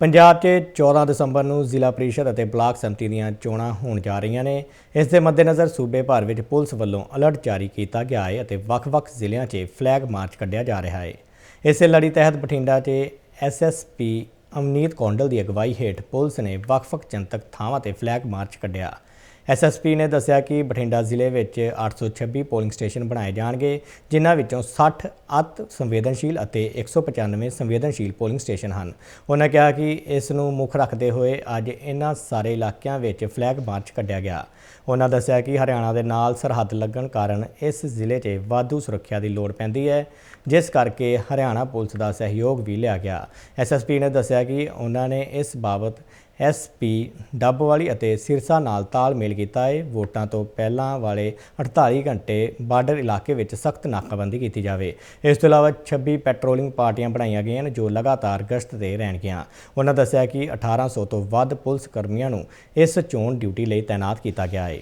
ਪੰਜਾਬ 'ਚ 14 ਦਸੰਬਰ ਨੂੰ ਜ਼ਿਲ੍ਹਾ ਪ੍ਰੀਸ਼ਦ ਅਤੇ ਬਲਾਕ ਸੰਮਤੀ ਦੀਆਂ ਚੋਣਾਂ ਹੋਣ ਜਾ ਰਹੀਆਂ ਨੇ। ਇਸ ਦੇ ਮੱਦੇਨਜ਼ਰ ਸੂਬੇ ਭਰ ਵਿੱਚ ਪੁਲਿਸ ਵੱਲੋਂ ਅਲਰਟ ਜਾਰੀ ਕੀਤਾ ਗਿਆ ਹੈ ਅਤੇ ਵੱਖ-ਵੱਖ ਜ਼ਿਲ੍ਹਿਆਂ 'ਚ ਫਲੈਗ ਮਾਰਚ ਕੱਢਿਆ ਜਾ ਰਿਹਾ ਹੈ। ਇਸੇ ਲੜੀ ਤਹਿਤ ਬਠਿੰਡਾ 'ਚ ਐਸਐਸਪੀ ਅਮਨੀਤ ਕੌਂਡਲ ਦੀ ਅਗਵਾਈ ਹੇਠ ਪੁਲਿਸ ਨੇ ਵੱਖ-ਵੱਖ ਜਨਤਕ ਥਾਵਾਂ ਤੇ ਫਲੈਗ ਮਾਰਚ ਕੱਢਿਆ। ਐਸਐਸਪੀ ਨੇ ਦੱਸਿਆ ਕਿ ਬਠਿੰਡਾ ਜ਼ਿਲ੍ਹੇ ਵਿੱਚ 826 ਪੋਲਿੰਗ ਸਟੇਸ਼ਨ ਬਣਾਏ ਜਾਣਗੇ, ਜਿਨ੍ਹਾਂ ਵਿੱਚੋਂ 60 ਅਤ ਸੰਵੇਦਨਸ਼ੀਲ ਅਤੇ 195 ਸੰਵੇਦਨਸ਼ੀਲ ਪੋਲਿੰਗ ਸਟੇਸ਼ਨ ਹਨ। ਉਹਨਾਂ ਕਿਹਾ ਕਿ ਇਸ ਨੂੰ ਮੁੱਖ ਰੱਖਦੇ ਹੋਏ ਅੱਜ ਇਹਨਾਂ ਸਾਰੇ ਇਲਾਕਿਆਂ ਵਿੱਚ ਫਲੈਗ ਮਾਰਚ ਕੱਢਿਆ ਗਿਆ। ਉਹਨਾਂ ਦੱਸਿਆ ਕਿ ਹਰਿਆਣਾ ਦੇ ਨਾਲ ਸਰਹੱਦ ਲੱਗਣ ਕਾਰਨ ਇਸ ਜ਼ਿਲ੍ਹੇ 'ਚ ਵਾਧੂ ਸੁਰੱਖਿਆ ਦੀ ਲੋੜ ਪੈਂਦੀ ਹੈ, ਜਿਸ ਕਰਕੇ ਹਰਿਆਣਾ ਪੁਲਿਸ ਦਾ ਸਹਿਯੋਗ ਵੀ ਲਿਆ ਗਿਆ। ਐਸਐਸਪੀ ਨੇ ਦੱਸਿਆ ਕਿ ਉਹਨਾਂ ਨੇ ਇਸ ਬਾਬਤ ਐਸਪੀ ਡੱਬਵਾਲੀ ਅਤੇ ਸਿਰਸਾ ਨਾਲ ਤਾਲਮੇਲ ਕੀਤਾ ਹੈ। ਵੋਟਾਂ ਤੋਂ ਪਹਿਲਾਂ ਵਾਲੇ 48 ਘੰਟੇ ਬਾਰਡਰ ਇਲਾਕੇ ਵਿੱਚ ਸਖਤ ਨਾਕਾਬੰਦੀ ਕੀਤੀ ਜਾਵੇ। ਇਸ ਤੋਂ ਇਲਾਵਾ 26 ਪੈਟਰੋਲਿੰਗ ਪਾਰਟੀਆਂ ਬਣਾਈਆਂ ਗਈਆਂ ਨੇ ਜੋ ਲਗਾਤਾਰ ਗਸ਼ਤ ਤੇ ਰਹਿਣਗੀਆਂ। ਉਹਨਾਂ ਦੱਸਿਆ ਕਿ 1800 ਤੋਂ ਵੱਧ ਪੁਲਿਸ ਕਰਮੀਆਂ ਨੂੰ ਇਸ ਚੋਣ ਡਿਊਟੀ ਲਈ ਤਾਇਨਾਤ ਕੀਤਾ ਗਿਆ ਹੈ।